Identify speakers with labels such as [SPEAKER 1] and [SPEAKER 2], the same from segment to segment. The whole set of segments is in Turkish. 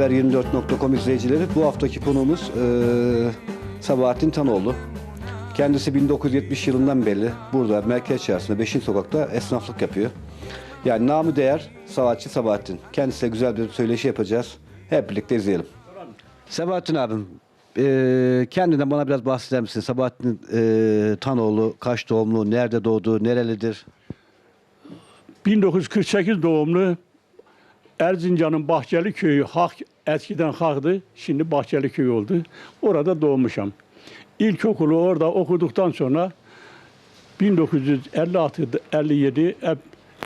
[SPEAKER 1] Evet Ne Haber 24.com izleyicileri bu haftaki konuğumuz eee Sabahattin Tanoğlu. Kendisi 1970 yılından beri burada merkez içerisinde 5. sokakta esnaflık yapıyor. Yani namı değer sanatçı Sabahattin. Kendisiyle güzel bir söyleşi yapacağız. Hep birlikte izleyelim. Sabahattin abim eee kendinden bana biraz bahseder misin? Sabahattin eee Tanoğlu kaç doğumlu, nerede doğdu, nerelidir?
[SPEAKER 2] 1948 doğumlu Erzincan'ın Bahçeli köyü Hak eskiden Hak'dı. Şimdi Bahçeli köy oldu. Orada doğmuşam. İlkokulu orada okuduktan sonra 1956 57 hep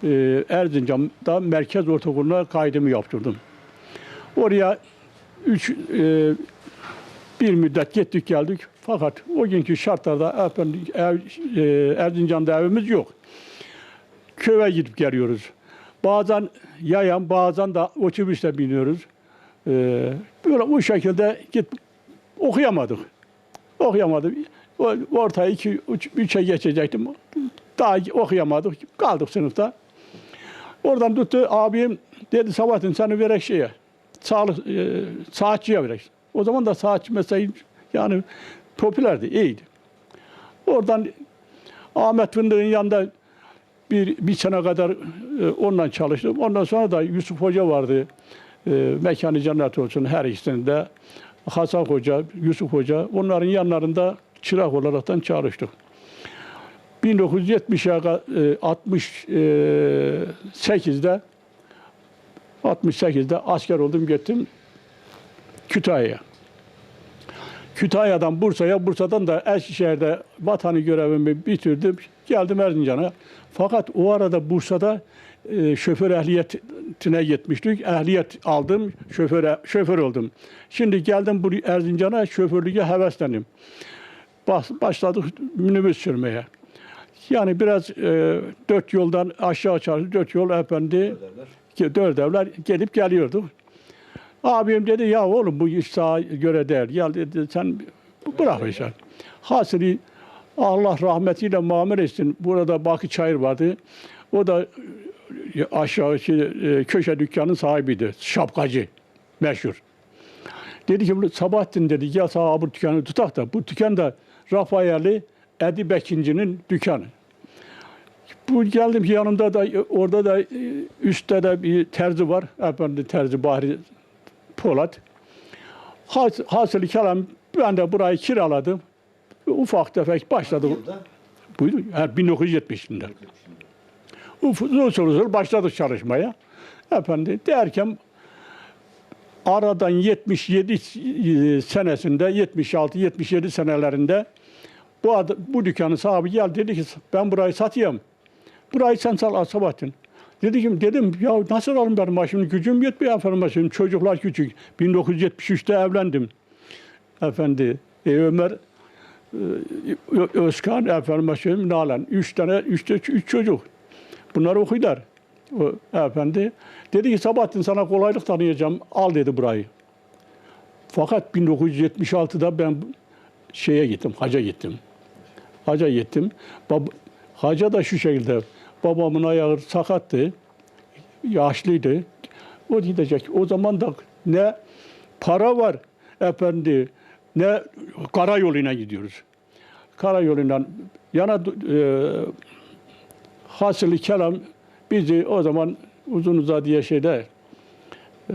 [SPEAKER 2] e, Erzincan'da merkez ortaokuluna kaydımı yaptırdım. Oraya üç, e, bir müddet gittik geldik. Fakat o günkü şartlarda efendim, ev, e, Erzincan'da evimiz yok köye gidip geliyoruz. Bazen yayan, bazen de otobüste biniyoruz. Ee, böyle bu şekilde git okuyamadık. Okuyamadık. O- Ortaya iki, üç, üçe geçecektim. Daha okuyamadık. Kaldık sınıfta. Oradan tuttu abim dedi Sabahattin seni verek şeye. Sağlık, e, saatçiye verek. O zaman da saatçi mesleği yani popülerdi, iyiydi. Oradan Ahmet Fındık'ın yanında bir, bir sene kadar e, onunla çalıştım. Ondan sonra da Yusuf Hoca vardı. E, mekanı cennet olsun her ikisinde. Hasan Hoca, Yusuf Hoca. Onların yanlarında çırak olaraktan çalıştık. 1970'e ka- e, 68'de 68'de asker oldum gittim Kütahya'ya. Kütahya'dan Bursa'ya, Bursa'dan da Eskişehir'de vatanı görevimi bitirdim. Geldim Erzincan'a. Fakat o arada Bursa'da e, şoför ehliyetine gitmiştik. Ehliyet aldım, şoför, şoför oldum. Şimdi geldim bu Erzincan'a şoförlüğe heveslendim. Bas, başladık minibüs sürmeye. Yani biraz e, dört yoldan aşağı çalıştık. Dört yol efendi, dört evler gelip geliyorduk. Abim dedi ya oğlum bu iş sana göre değil. Ya dedi sen bırak işi. Hasili Allah rahmetiyle muamele etsin. Burada Bakı Çayır vardı. O da e, aşağı e, köşe dükkanın sahibiydi. Şapkacı. Meşhur. Dedi ki Sabahattin dedi gel sana bu dükkanı tutak da bu dükkan da Rafaeli Edi Bekinci'nin dükkanı. Bu geldim ki yanımda da orada da e, üstte de bir terzi var. Efendim terzi Bahri Polat. Has, hasılı kelam ben de burayı kiraladım. Ufak tefek başladım. Buydu. Yani 1970'inde. Uzun usul başladık çalışmaya. Efendim derken aradan 77 senesinde 76-77 senelerinde bu, ad- bu dükkanın sahibi geldi dedi ki ben burayı satayım. Burayı sen sal al Sabahattin. Dedi ki dedim ya nasıl alayım benim başımın gücüm yetmiyor efendim başım. Çocuklar küçük. 1973'te evlendim. Efendi e, Ömer e, Özkan efendim başım Nalan. Üç tane, üç, üç, çocuk. Bunlar okuyorlar. O, efendi. Dedi ki Sabahattin sana kolaylık tanıyacağım. Al dedi burayı. Fakat 1976'da ben şeye gittim, haca gittim. Haca gittim. Bab haca da şu şekilde. Babamın ayağı sakattı. Yaşlıydı. O gidecek. O zaman da ne para var efendi ne karayoluna gidiyoruz. Karayolundan yana e, hasılı kelam bizi o zaman uzun uzadıya şeyde e,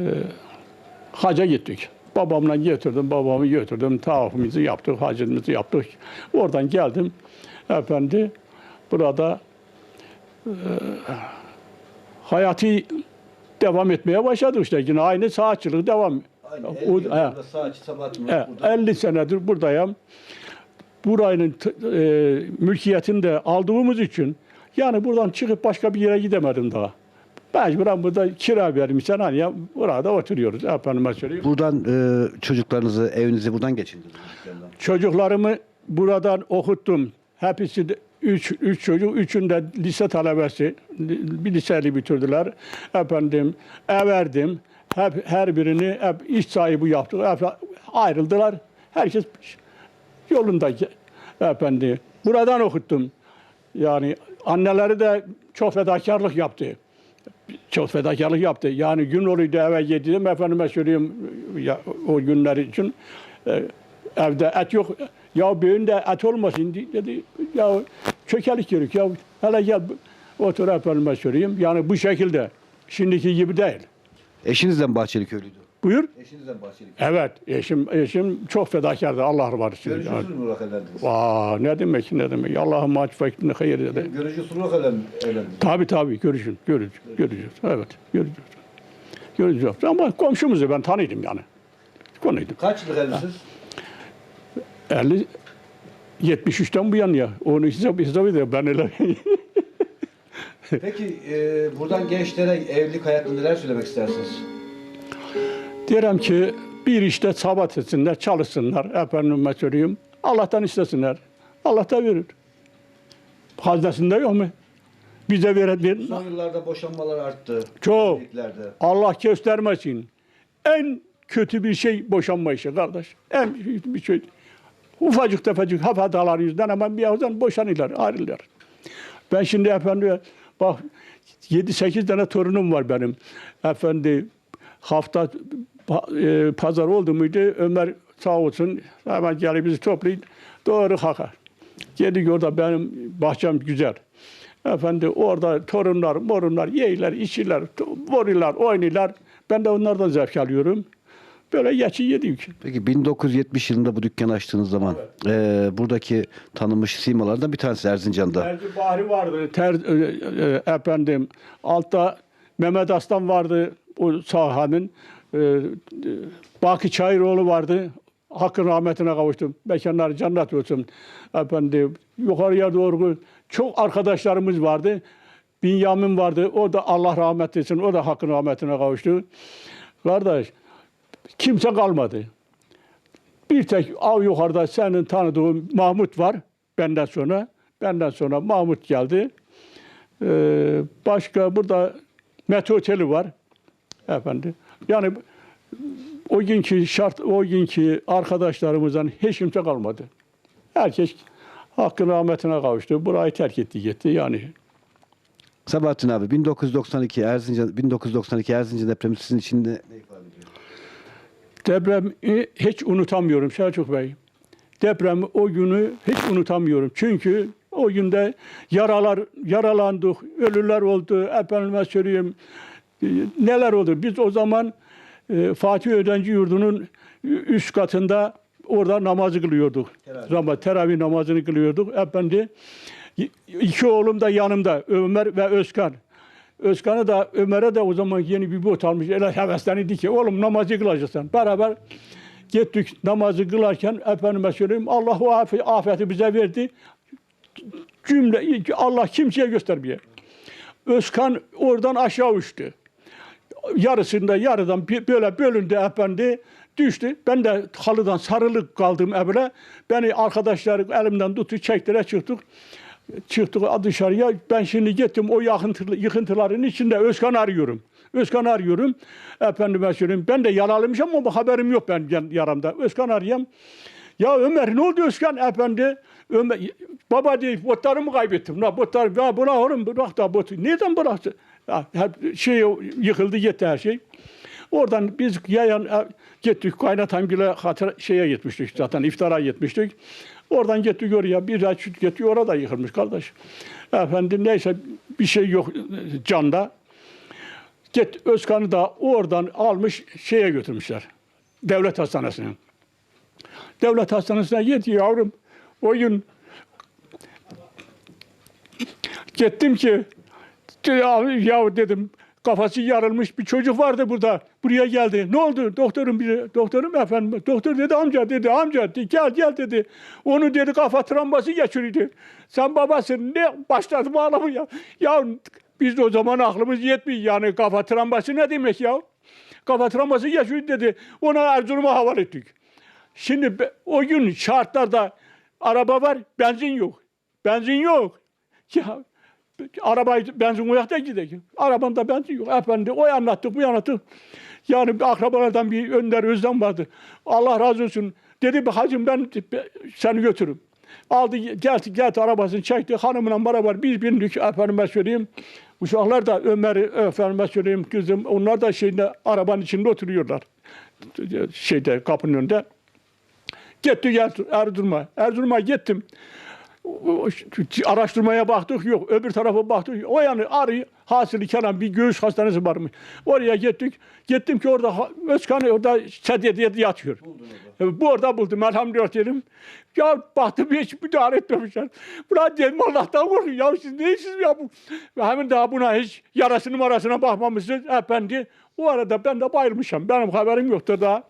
[SPEAKER 2] haca gittik. Babamla getirdim, babamı götürdüm. Tavafımızı yaptık, hacımızı yaptık. Oradan geldim. Efendi burada e, hayatı devam etmeye başladık işte. Yine aynı saatçılık devam. O- he. Evet, 50 senedir buradayım. Burayın e, mülkiyetini de aldığımız için yani buradan çıkıp başka bir yere gidemedim daha. Mecburen burada kira vermişsen hani ya burada oturuyoruz. Efendime söyleyeyim.
[SPEAKER 1] Buradan eee, çocuklarınızı, evinizi buradan geçindiniz.
[SPEAKER 2] Çocuklarımı buradan okuttum. Hepsi de üç, üç çocuk, üçünde lise talebesi. Bir liseli bitirdiler. Efendim, everdim. Hep, her birini hep iş sahibi yaptık. Hep ayrıldılar. Herkes yolunda efendi. Buradan okuttum. Yani anneleri de çok fedakarlık yaptı. çok fedakarlık yaptı. Yani gün oluyordu eve gidiyordum. Efendime söyleyeyim ya, o günler için e, evde et yok. Ya büyüğünde et olmasın di- dedi. Ya çökelik yürük ya. Hele gel otur efendime söyleyeyim. Yani bu şekilde. Şimdiki gibi değil.
[SPEAKER 1] Eşinizden Bahçeli köylüydü.
[SPEAKER 2] Buyur.
[SPEAKER 1] Eşinizden Bahçeli
[SPEAKER 2] Evet, eşim eşim çok fedakardı. Allah var için. Yani.
[SPEAKER 1] Görücüsüz Murat evlendiniz.
[SPEAKER 2] Vaa ne demek ne demek. Allah'ın mağfiretini hayır dedi.
[SPEAKER 1] Görücüsüz Murat evlendiniz.
[SPEAKER 2] Tabii tabii görüşün, görüş, göreceğiz. Evet, göreceğiz. Göreceğiz. Ama komşumuzu ben tanıydım yani. Konuydu.
[SPEAKER 1] Kaç yıllık evlisiniz?
[SPEAKER 2] 50 73'ten bu yan ya. Onu hesap hesap ediyor. Ben öyle.
[SPEAKER 1] Peki e, buradan gençlere evlilik hayatında neler söylemek istersiniz?
[SPEAKER 2] Diyelim ki bir işte sabat etsinler, çalışsınlar. Efendime söyleyeyim. Allah'tan istesinler. Allah da verir. Fazlasında yok mu? Bize verir.
[SPEAKER 1] Son yıllarda boşanmalar arttı.
[SPEAKER 2] Çok. Allah göstermesin. En kötü bir şey boşanma işi kardeş. En kötü bir şey. Ufacık tefecik hap hatalar yüzünden hemen bir ağızdan boşanırlar, ayrılırlar. Ben şimdi efendi bak 7-8 tane torunum var benim. Efendi hafta e, pazar oldu muydu Ömer sağ olsun hemen gelip bizi toplayıp doğru haka. Geldik orada benim bahçem güzel. Efendi orada torunlar, morunlar yeyler, içiler, vuruyorlar, oynuyorlar. Ben de onlardan zevk alıyorum. Böyle geçi yedik.
[SPEAKER 1] Peki 1970 yılında bu dükkanı açtığınız zaman e, buradaki tanınmış simalardan bir tanesi Erzincan'da.
[SPEAKER 2] Terzi Bahri vardı. Ter, e, e, efendim altta Mehmet Aslan vardı o sahanın. E, e, Baki Çayıroğlu vardı. Hakkın rahmetine kavuştum. Mekanlar cennet olsun. Efendim yukarıya doğru çok arkadaşlarımız vardı. Binyamin vardı. O da Allah rahmet etsin. O da hakkın rahmetine kavuştu. Kardeş kimse kalmadı. Bir tek av yukarıda senin tanıdığın Mahmut var benden sonra. Benden sonra Mahmut geldi. Ee, başka burada Mete Oteli var. Efendi. Yani o günkü şart, o günkü arkadaşlarımızdan hiç kimse kalmadı. Herkes hakkın rahmetine kavuştu. Burayı terk etti gitti. Yani
[SPEAKER 1] Sabahattin abi 1992 Erzincan 1992 Erzincan depremi sizin için ne, ifade?
[SPEAKER 2] Depremi hiç unutamıyorum Selçuk Bey. Deprem o günü hiç unutamıyorum. Çünkü o günde yaralar yaralandık, ölüler oldu. Efendime söyleyeyim e, neler oldu. Biz o zaman e, Fatih Öğrenci Yurdu'nun üst katında orada namazı kılıyorduk.
[SPEAKER 1] Teravih.
[SPEAKER 2] Teravih, teravih namazını kılıyorduk. Efendi iki oğlum da yanımda Ömer ve Özkan. Özkan'ı da Ömer'e de o zaman yeni bir bot almış. Öyle heveslenirdi ki oğlum namazı kılacaksın. Beraber gittik namazı kılarken efendime söyleyeyim Allah o afeti, afeti bize verdi. Cümle Allah kimseye göstermiyor. Özkan oradan aşağı uçtu. Yarısında yarıdan böyle bölündü efendi düştü. Ben de halıdan sarılıp kaldım evre. Beni arkadaşlar elimden tuttu çektiler çıktık. Çıktık dışarıya. Ben şimdi gittim o yıkıntı, yıkıntıların içinde Özkan arıyorum. Özkan arıyorum. Efendime söyleyeyim. Ben de yaralıymışım ama haberim yok ben yaramda. Özkan arayayım. Ya Ömer ne oldu Özkan efendi? Ömer, baba diye botlarımı kaybettim. La botlar, ya bırak oğlum bırak da botu. Neden bıraktı? Ya, şey yıkıldı gitti her şey. Oradan biz yayan e, gittik kaynatamgile şeye gitmiştik zaten iftara gitmiştik. Oradan gittik oraya bir ay süt getiriyor orada yıkılmış kardeş. Efendim neyse bir şey yok e, canda. Git Özkan'ı da oradan almış şeye götürmüşler. Devlet hastanesine. Devlet hastanesine git yavrum. O gün gittim ki ya, ya dedim kafası yarılmış bir çocuk vardı burada. Buraya geldi. Ne oldu? Doktorum biri. Doktorum efendim. Doktor dedi amca dedi amca dedi, gel gel dedi. Onu dedi kafa travması geçirdi. Sen babasın ne başladım ağlamaya. Ya biz de o zaman aklımız yetmiyor yani kafa travması ne demek ya? Kafa travması geçirdi dedi. Ona Erzurum'a havale ettik. Şimdi o gün şartlarda araba var, benzin yok. Benzin yok. Ya arabayı benzin koyak da gidelim. Arabamda benzin yok. Efendi o anlattık, bu anlattık. Yani bir akrabalardan bir Önder Özlem vardı. Allah razı olsun. Dedi bir hacım ben seni götürürüm. Aldı geldi, geldi arabasını çekti. Hanımla beraber biz bindik efendime söyleyeyim. Uşaklar da Ömer'i efendime söyleyeyim kızım onlar da şeyde arabanın içinde oturuyorlar. Şeyde kapının önünde. Gittik Er- Erzurum'a. Erzurum'a gittim. Araştırmaya baktık yok. Öbür tarafa baktık. O yani arı hasılı kelam bir göğüs hastanesi varmış. Oraya gittik. Gittim ki orada Özkan orada sedyede yatıyor. E, Bu orada buldum elhamdülillah dedim. Ya baktım hiç müdahale etmemişler. Ulan dedim Allah'tan korkun ya siz ne işiniz ya bu? Hemen daha buna hiç yarasını marasına bakmamışsınız efendi. O arada ben de bayılmışım. Benim haberim yoktu daha.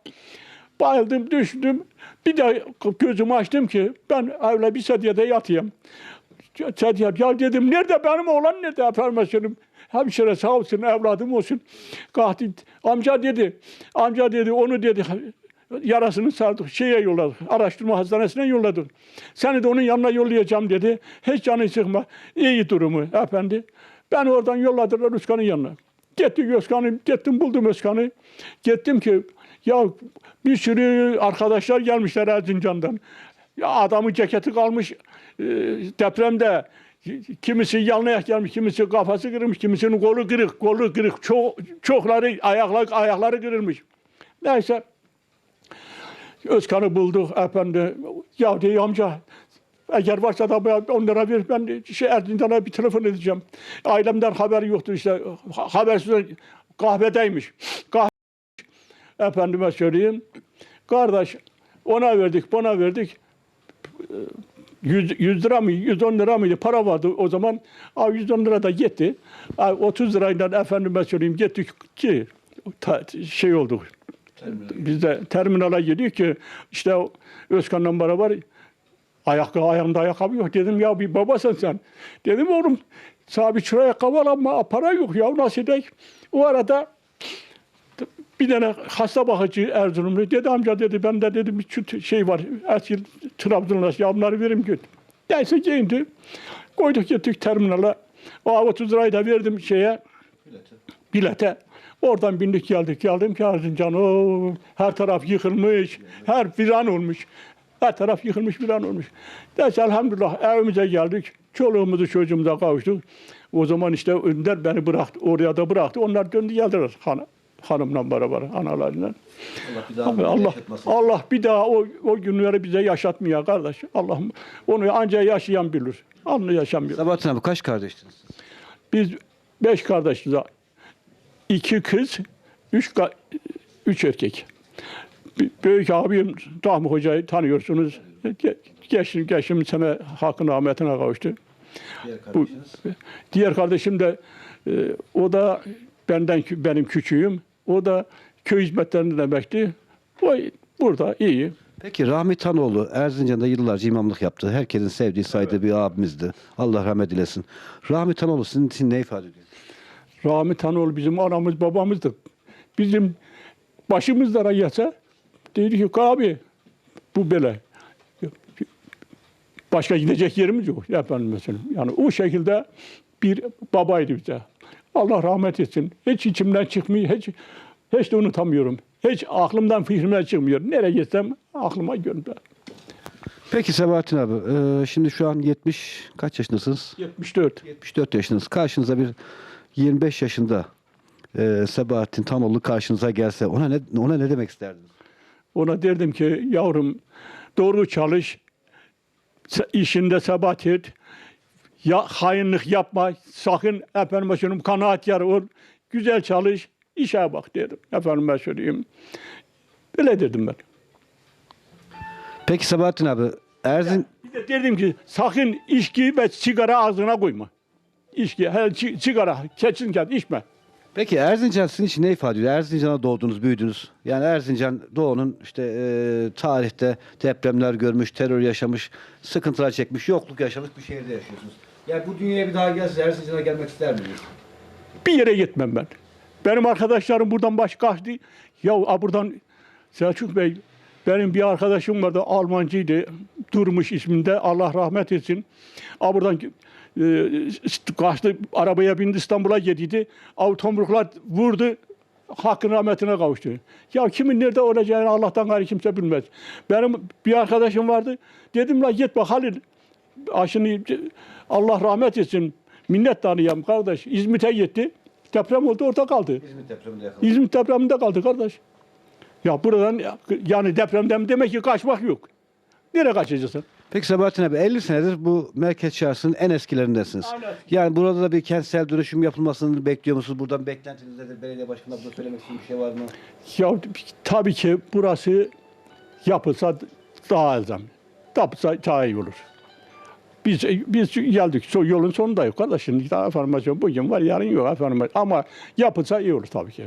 [SPEAKER 2] Bayıldım, düştüm. Bir de gözümü açtım ki ben öyle bir sedyede yatayım. Sedye, ya dedim nerede benim oğlan nerede efendim. Hemşire sağ olsun evladım olsun. Kalktı. Amca dedi, amca dedi onu dedi yarasını sardık, şeye yolladık, araştırma hastanesine yolladık. Seni de onun yanına yollayacağım dedi. Hiç canı sıkma, iyi durumu efendi. Ben oradan yolladılar Özkan'ın yanına. Gittik Özkan'ı, gittim buldum Özkan'ı. Gittim ki ya bir sürü arkadaşlar gelmişler Erzincan'dan. Ya adamın ceketi kalmış e, depremde. Kimisi yanlayak gelmiş, kimisi kafası kırılmış, kimisinin kolu kırık, kolu kırık. Çok, çokları ayakları, ayakları kırılmış. Neyse Özkan'ı bulduk efendi. Ya diyor amca eğer varsa da onlara ver ben şey Erzincan'a bir telefon edeceğim. Ailemden haberi yoktu işte ha- habersiz kahvedeymiş. Kahve efendime söyleyeyim. Kardeş ona verdik buna verdik. 100, 100 lira mı 110 lira mıydı para vardı o zaman. Aa, 110 lira da gitti. Aa, 30 lirayla efendime söyleyeyim gittik ki ta- şey olduk. Biz de terminala gidiyor ki işte Özkan'la beraber ayak, ayağımda ayakkabı yok. Dedim ya bir babasın sen. Dedim oğlum sana bir çıra ayakkabı al ama para yok ya nasıl edek? O arada bir tane hasta bakıcı Erzurumlu dedi amca dedi ben de dedim çüt- şey var eski Trabzon'da ya bunları verim git. Neyse giyindi. Koyduk gittik terminala. O 30 lirayı da verdim şeye bilete. Oradan bindik geldik. Geldim ki Erzincan. O her taraf yıkılmış. Her viran olmuş. Her taraf yıkılmış viran olmuş. Neyse elhamdülillah evimize geldik. Çoluğumuzu çocuğumuza kavuştuk. O zaman işte Önder beni bıraktı. Oraya da bıraktı. Onlar döndü geldiler han, hanımla beraber, analarıyla.
[SPEAKER 1] Allah bir daha
[SPEAKER 2] Allah, Allah bir daha o, o günleri bize yaşatmıyor kardeş. Allah onu ancak yaşayan bilir. Anlı yaşamıyor.
[SPEAKER 1] Sabahattin abi kaç kardeştiniz?
[SPEAKER 2] Biz beş kardeşiz. İki kız, üç, üç erkek. Büyük abim Rahmi Hoca'yı tanıyorsunuz. Ge- Geçtim, geçtim sene hakkın rahmetine kavuştu.
[SPEAKER 1] Diğer
[SPEAKER 2] Bu, diğer kardeşim de e, o da benden benim küçüğüm. O da köy hizmetlerinde emekli. O burada iyi.
[SPEAKER 1] Peki Rahmi Tanoğlu Erzincan'da yıllarca imamlık yaptı. Herkesin sevdiği, saydığı bir abimizdi. Allah rahmet eylesin. Rahmi Tanoğlu sizin için ne ifade ediyor?
[SPEAKER 2] Rahmi Tanoğlu bizim anamız babamızdı. Bizim başımızlara yasa dedi ki abi bu böyle. Başka gidecek yerimiz yok. Efendim mesela. Yani o şekilde bir babaydı bize. Allah rahmet etsin. Hiç içimden çıkmıyor. Hiç, hiç de unutamıyorum. Hiç aklımdan fikrimden çıkmıyor. Nereye gitsem aklıma görünüyor.
[SPEAKER 1] Peki Sabahattin abi, e, şimdi şu an 70 kaç yaşındasınız?
[SPEAKER 2] 74.
[SPEAKER 1] 74 yaşındasınız. Karşınıza bir 25 yaşında e, Sabahattin Tanoğlu karşınıza gelse ona ne ona ne demek isterdiniz?
[SPEAKER 2] Ona derdim ki yavrum doğru çalış, işinde sebat et, ya, hainlik yapma, sakın efendim söyleyeyim kanaatkar ol, güzel çalış, işe bak dedim. Efendim söyleyeyim. Öyle dedim ben.
[SPEAKER 1] Peki Sabahattin abi, Erzin
[SPEAKER 2] Bir de dedim ki sakın içki ve sigara ağzına koyma. İçki, he, ci- sigara, keçin içme.
[SPEAKER 1] Peki Erzincan sizin için ne ifade ediyor? Erzincan'da doğdunuz, büyüdünüz. Yani Erzincan doğunun işte e, tarihte depremler görmüş, terör yaşamış, sıkıntılar çekmiş, yokluk yaşamış bir şehirde yaşıyorsunuz. Yani bu dünyaya bir daha gelse Erzincan'a gelmek ister miydiniz?
[SPEAKER 2] Bir yere gitmem ben. Benim arkadaşlarım buradan baş kaçtı. Ya a, buradan Selçuk Bey benim bir arkadaşım vardı Almancıydı. Durmuş isminde Allah rahmet etsin. A buradan e, kaçtı arabaya bindi İstanbul'a gidiydi. Av vurdu. Hakkın rahmetine kavuştu. Ya kimin nerede olacağını Allah'tan gayrı kimse bilmez. Benim bir arkadaşım vardı. Dedim la git bak Halil aşını Allah rahmet etsin. Minnet tanıyam kardeş. İzmit'e gitti. Deprem oldu orada kaldı.
[SPEAKER 1] İzmit depreminde yakaladı.
[SPEAKER 2] İzmit depreminde kaldı kardeş. Ya buradan yani depremden demek ki kaçmak yok. Nereye kaçacaksın?
[SPEAKER 1] Peki Sabahattin abi 50 senedir bu merkez çarşısının en eskilerindensiniz.
[SPEAKER 2] Aynen.
[SPEAKER 1] Yani burada da bir kentsel dönüşüm yapılmasını bekliyor musunuz? Buradan beklentiniz nedir? Belediye başkanına burada söylemek istediğiniz bir şey var mı?
[SPEAKER 2] Ya tabii ki burası yapılsa daha elzem. Yapılsa daha iyi olur. Biz biz geldik so- yolun sonundayız kardeşim. Daha formasyon bugün var yarın yok efendim. Ama yapılsa iyi olur tabii ki.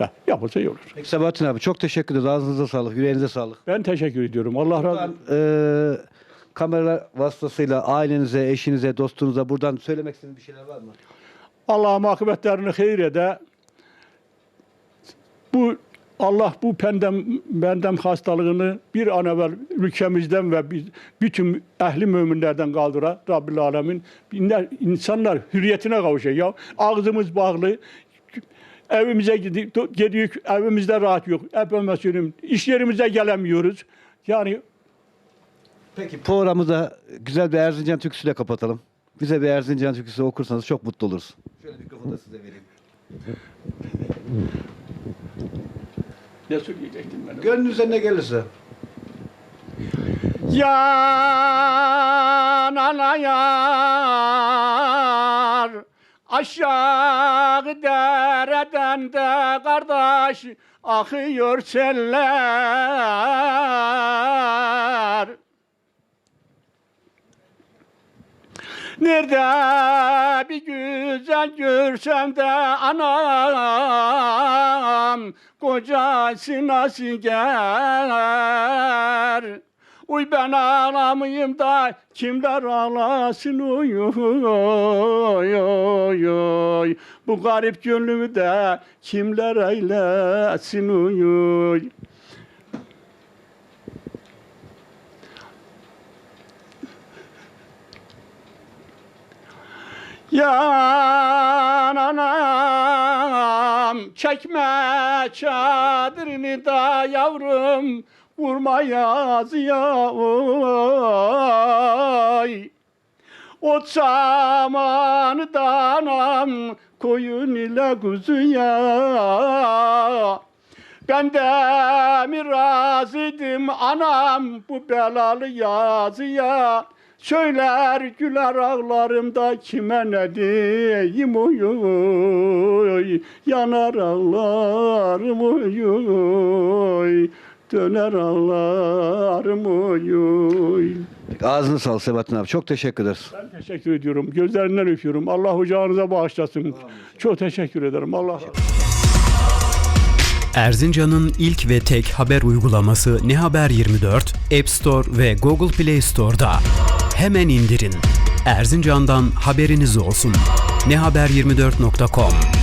[SPEAKER 2] Ya, yapılsa iyi olur.
[SPEAKER 1] Peki Sabahattin abi çok teşekkür ederiz. Ağzınıza sağlık, yüreğinize sağlık.
[SPEAKER 2] Ben teşekkür ediyorum. Allah razı olsun.
[SPEAKER 1] Buradan, e, kameralar vasıtasıyla ailenize, eşinize, dostunuza buradan söylemek istediğiniz bir şeyler var mı?
[SPEAKER 2] Allah'ım akıbetlerini hayır ede. Bu Allah bu pendem bendem hastalığını bir an evvel ülkemizden ve biz, bütün ehli müminlerden kaldıra Rabbil Alemin. İnsanlar hürriyetine kavuşuyor. Ya ağzımız bağlı. Evimize gidiyoruz, gidiyoruz, evimizde rahat yok. Efendim söyleyeyim, iş yerimize gelemiyoruz. Yani
[SPEAKER 1] Peki programı da güzel bir Erzincan türküsüyle kapatalım. Bize bir Erzincan türküsü okursanız çok mutlu oluruz. Şöyle mikrofonu da size vereyim.
[SPEAKER 2] Ne söyleyecektim ben?
[SPEAKER 1] Gönlünüze ne gelirse.
[SPEAKER 2] Yan ana yar Aşağı dereden de kardeş Akıyor seller Nerede? Bir güzel görsem de anam Kocası nasıl gel Uy ben ağlamayayım da kimler ağlasın? Uy uy uy uy Bu garip gönlümü de kimler eylesin? Uy uy Yan anam çekme çadırını da yavrum vurma yazıya oy. O zamanı da anam koyun ile kuzuya ben de mi razıydım anam bu belalı yazıya Söyler güler ağlarımda kime ne diyeyim oy oy Yanar ağlarım oy oy Döner ağlarım oy oy
[SPEAKER 1] ağzını sağlık Sebahattin abi. Çok teşekkür ederiz.
[SPEAKER 2] Ben teşekkür ediyorum. Gözlerinden öpüyorum. Allah ocağınıza bağışlasın. Çok teşekkür ederim. Allah.
[SPEAKER 3] Erzincan'ın ilk ve tek haber uygulaması Ne Haber 24, App Store ve Google Play Store'da. Hemen indirin. Erzincan'dan haberiniz olsun. nehaber24.com